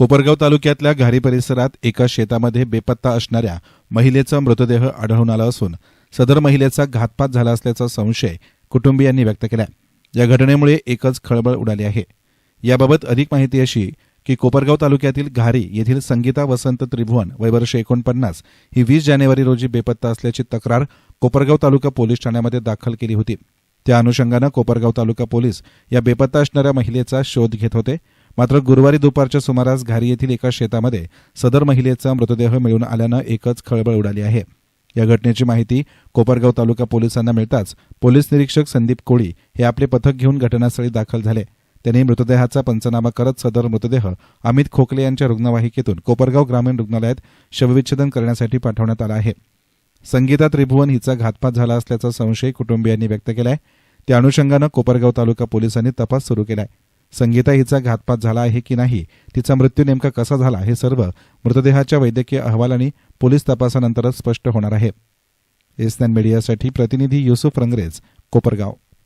कोपरगाव तालुक्यातल्या घारी परिसरात एका शेतामध्ये बेपत्ता असणाऱ्या महिलेचा मृतदेह आढळून आला असून सदर महिलेचा घातपात झाला असल्याचा संशय कुटुंबियांनी व्यक्त केला या घटनेमुळे एकच खळबळ उडाली आहे. याबाबत अधिक माहिती अशी की कोपरगाव तालुक्यातील घारी येथील संगीता वसंत त्रिभुवन वय वर्ष एकोणपन्नास ही वीस जानेवारी रोजी बेपत्ता असल्याची तक्रार कोपरगाव तालुका पोलीस ठाण्यामध्ये दाखल केली होती. त्या अनुषंगानं कोपरगाव तालुका पोलीस या बेपत्ता असणाऱ्या महिलेचा शोध घेत होते. मात्र गुरुवारी दुपारच्या सुमारास घारी येथील एका शेतामध्ये सदर महिलेचा मृतदेह मिळून आल्यानं एकच खळबळ उडाली आहे. या घटनेची माहिती कोपरगाव तालुका पोलिसांना मिळताच पोलीस निरीक्षक संदीप कोळी हे आपले पथक घेऊन घटनास्थळी दाखल झाले. त्यांनी मृतदेहाचा पंचनामा करत सदर मृतदेह अमित खोकले यांच्या रुग्णवाहिकेतून कोपरगाव ग्रामीण रुग्णालयात शवविच्छेदन करण्यासाठी पाठवण्यात आला आहे. संगीता त्रिभुवन हिचा घातपात झाला असल्याचा संशय कुटुंबियांनी व्यक्त केलाय. त्या अनुषंगानं कोपरगाव तालुका पोलिसांनी तपास सुरू केलाय. संगीता हिचा घातपात झाला आहे की नाही? तिचा मृत्यू नेमका कसा झाला? हे सर्व मृतदेहाच्या वैद्यकीय अहवालाने पोलीस तपासानंतरच स्पष्ट होणार आहे. एसनॅन मीडियासाठी प्रतिनिधी युसुफ रंगरेज कोपरगाव.